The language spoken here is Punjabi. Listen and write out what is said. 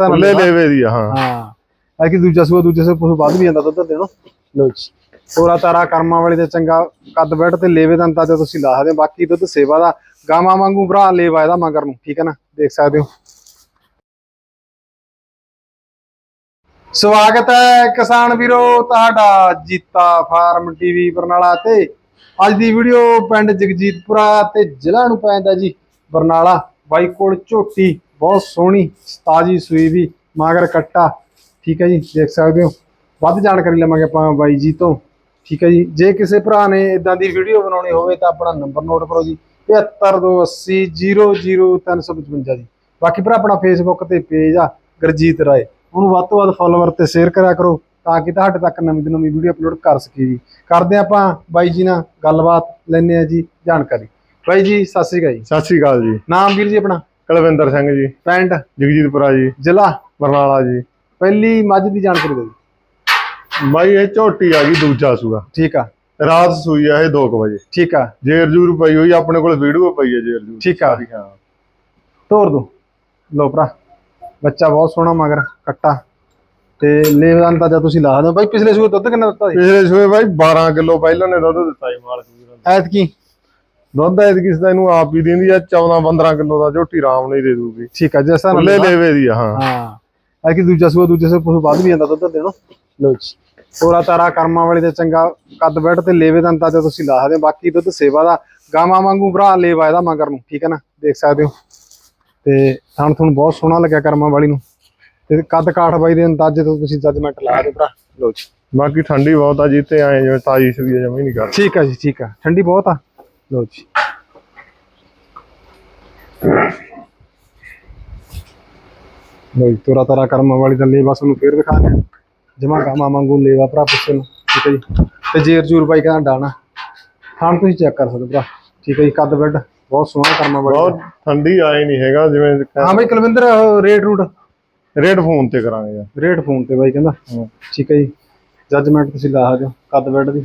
ਜੈਸਾ ਨਾ ਲੈ ਲੈਵੇ ਦੀ ਆ, ਹਾਂ। ਹਾਂ। ਐ ਕਿ ਦੂਜਾ ਸੂਆ ਦੂਜੇ ਸੇ ਪਸ਼ੂ ਵੱਧ ਵੀ ਜਾਂਦਾ ਦੁੱਧ ਦੇਣੋ। ਲੋ ਜੀ। ਤੋਰਾ ਤਾਰਾ ਕਰਮਾਂ ਵਾਲੀ ਤੇ ਚੰਗਾ ਕੱਦ ਬੈਠ ਤੇ ਲੇਵੇ ਦਾ ਅੰਦਾਜ਼ਾ ਤੁਸੀਂ ਲਾ ਸਕਦੇ ਹੋ। ਬਾਕੀ ਦੁੱਧ ਸੇਵਾ ਦਾ ਗਾਵਾਂ ਵਾਂਗੂ ਭਰਾ ਲੇਵਾ ਇਹਦਾ ਮਗਰ ਨੂੰ ਠੀਕ ਹੈ ਨਾ? ਦੇਖ ਸਕਦੇ ਹੋ। ਸਵਾਗਤ ਹੈ ਕਿਸਾਨ ਵੀਰੋ ਤੁਹਾਡਾ ਜੀਤਾ ਫਾਰਮ ਟੀਵੀ ਬਰਨਾਲਾ ਤੇ। ਅੱਜ ਦੀ ਵੀਡੀਓ ਪਿੰਡ ਜਗਜੀਤਪੁਰਾ ਤੇ ਜ਼ਿਲ੍ਹਾ ਨੂੰ ਪੈਂਦਾ ਜੀ ਬਰਨਾਲਾ ਬਾਈ ਕੋਲ ਝੋਟੀ। ਬਹੁਤ ਸੋਹਣੀ ਤਾਜੀ ਸੂਈ ਵੀ ਮਾਗਰ ਕੱਟਾ ਠੀਕ ਹੈ ਜੀ ਦੇਖ ਸਕਦੇ ਹੋ। ਵੱਧ ਜਾਣਕਾਰੀ ਲਵਾਂਗੇ ਆਪਾਂ ਬਾਈ ਜੀ ਤੋਂ ਠੀਕ ਹੈ ਜੀ। ਜੇ ਕਿਸੇ ਭਰਾ ਨੇ ਇਦਾਂ ਦੀ ਵੀਡੀਓ ਬਣਾਉਣੀ ਹੋਵੇ ਤਾਂ ਆਪਣਾ ਨੰਬਰ ਨੋਟ ਕਰੋ ਜੀ 7528000355 ਜੀ। ਬਾਕੀ ਭਰਾ ਆਪਣਾ ਫੇਸਬੁੱਕ ਤੇ ਪੇਜ ਆ ਗੁਰਜੀਤ ਰਾਏ। ਉਹਨੂੰ ਵੱਧ ਤੋਂ ਵੱਧ ਫਾਲੋਵਰ ਤੇ ਸ਼ੇਅਰ ਕਰਿਆ ਕਰੋ ਤਾਂ ਕਿ ਤੁਹਾਡੇ ਤੱਕ ਨਵੀਂ ਤੋਂ ਨਵੀਂ ਵੀਡੀਓ ਅਪਲੋਡ ਕਰ ਸਕੀਏ ਜੀ। ਕਰਦੇ ਆਪਾਂ ਬਾਈ ਜੀ ਨਾਲ ਗੱਲਬਾਤ ਲੈਣੇ ਆ ਜੀ ਜਾਣਕਾਰੀ। ਬਾਈ ਜੀ ਸਤਿ ਸ਼੍ਰੀ ਅਕਾਲ ਜੀ। ਸਤਿ ਸ੍ਰੀ ਅਕਾਲ ਜੀ। ਨਾਮ ਵੀਰ ਜੀ ਆਪਣਾ? ਕੁਲਵਿੰਦਰ ਸਿੰਘ ਜੀ ਪਿੰਡ ਜਗਜੀਤਪੁਰਾ ਜੀ ਜ਼ਿਲ੍ਹਾ? ਬਰਨਾਲਾ ਜੀ। ਪਹਿਲੀ ਮੱਝ ਦੀ ਜਾਣਕਾਰੀ ਦਿਓ ਜੀ। ਬਾਈ ਇਹ ਝੋਟੀ ਆ ਗਈ ਦੂਜਾ ਸੂਆ। ਠੀਕ ਆ। ਰਾਤ ਸੂਈ ਆ ਇਹ 2 ਵਜੇ। ਠੀਕ ਆ। ਜੇਰ ਜੂਰ ਪਈ ਹੋਈ ਆਪਣੇ ਕੋਲ ਵੀਡੀਓ ਪਈ ਹੈ ਜੇਰ ਜੂਰ। ਠੀਕ ਆ। ਹਾਂ। ਤੋਰ ਦੋ। ਲੋ ਭਰਾ ਬੱਚਾ ਬਹੁਤ ਸੋਹਣਾ ਮਗਰ ਕੱਟਾ। ਤੇ ਲੇਵ ਦਾ ਅੰਦਾਜ਼ਾ ਤੁਸੀਂ ਲਾ ਦਿਓ। ਬਾਈ ਪਿਛਲੇ ਸੂਏ ਦੁੱਧ ਕਿੰਨਾ ਦਿੱਤਾ ਸੀ? ਪਿਛਲੇ ਸੂਏ ਬਾਈ 12 ਕਿਲੋ ਪਹਿਲਾਂ ਨੇ ਦੁੱਧ ਦਿੱਤਾ ਜੀ ਮਾਲਕ ਵੀਰਾਂ ਨੇ। ਐਤਕੀ? ਦੁੱਧ ਐਤ ਕਿਸ ਦਾ ਇਹਨੂੰ ਆਪ ਹੀ ਦਿੰਦੀ ਆ 14 15 ਕਿਲੋ ਦਾ ਝੋਟੀ ਰਾਮ ਨਹੀਂ ਦੇ ਦੂਗੀ। ਠੀਕ ਆ ਜੈਸਾ ਲੈ ਲੈਵੇ ਦੀ ਆ, ਹਾਂ। ਹਾਂ। ਐਤਕੀ ਦੂਜਾ ਸੂਆ ਦੂਜੇ ਸੇ ਪਸ਼ੂ ਵੱਧ ਵੀ ਜਾਂਦਾ ਦੁੱਧ ਦੇਣੋ। ਲੋ ਜੀ। ਤੋਰਾ ਤਾਰਾ ਕਰਮਾਂ ਵਾਲੀ ਤੇ ਚੰਗਾ ਕੱਦ ਬੈਠ ਤੇ ਲੇਵੇ ਦਾ ਅੰਦਾਜ਼ਾ ਤੁਸੀਂ ਲਾ ਸਕਦੇ ਬਾਕੀ ਦੁੱਧ ਸੇਵਾ ਦਾ ਗਾਵਾਂ ਵਾਂਗੂ ਭਰਾ ਲੇਵਾ ਇਹਦਾ ਮਗਰ ਨੂੰ ਠੀਕ ਹੈ ਨਾ? ਦੇਖ ਸਕਦੇ ਹੋ। ਤੇ ਥਣ ਤੁਹਾਨੂੰ ਬਹੁਤ ਸੋਹਣਾ ਲੱਗਿਆ ਕਰਮਾਂ ਵਾਲੀ ਨੂੰ। ਤੇ ਕੱਦ ਕਾਠ ਬਾਈ ਦੇ ਅੰਦਾਜ਼ੇ ਤੋਂ ਤੁਸੀਂ ਜੱਜਮੈਂਟ ਲਾ ਦਿਓ ਭਰਾ। ਲੋ ਜੀ। ਬਾਕੀ ਠੰਡੀ ਬਹੁਤ ਆ ਜਿੱਤੇ ਆਏ ਜਿਵੇਂ ਤਾਜੀ ਸੂਈ ਆ ਜਮਾ ਹੀ ਨਹੀਂ ਕਰ ਠੀਕ ਆ ਜੀ ਠੀਕ ਆ। ਠੰਡੀ ਬਹੁਤ ਆ। ਲੋ ਜੀ ਲੋ ਜੀ ਤੋਰਾ ਤਾਰਾ ਕਰਮ ਵਾਲੀ ਤਾਂ ਲੈ ਬਸ ਉਹਨੂੰ ਫੇਰ ਦਿਖਾਣੇ ਜਮਾ ਕਾਮਾ ਮੰਗੂ ਲੇਵਾ ਭਰਾ ਪਿੱਛੇ ਨੂੰ। ਠੀਕ ਹੈ ਜੀ। ਤੇ ਜੇਰ ਜੂਰ ਬਾਈ ਕਹਿੰਦਾ ਡਾਣਾ। ਥਾਣ ਤੁਸੀਂ ਚੈੱਕ ਕਰ ਸਕਦੇ ਭਰਾ। ਠੀਕ ਹੈ ਜੀ ਕੱਦ ਬੈੱਡ ਬਹੁਤ ਸੋਹਣਾ ਕਰਮਾ ਵਾਲੀ ਬਹੁਤ ਠੰਡੀ ਆਏ ਨਹੀਂ ਹੈਗਾ ਜਿਵੇਂ ਹਾਂ ਬਾਈ ਕੁਲਵਿੰਦਰ ਰੇਟ ਰੂਟ ਰੇਡ ਫੋਨ ਤੇ ਕਰਾਂਗੇ ਯਾਰ। ਰੇਟ ਫੋਨ ਤੇ ਬਾਈ ਕਹਿੰਦਾ। ਠੀਕ ਹੈ ਜੀ। ਜੱਜਮੈਂਟ ਤੁਸੀਂ ਲਾ ਸਕਦੇ ਹੋ ਕੱਦ ਬੈੱਡ ਦੀ।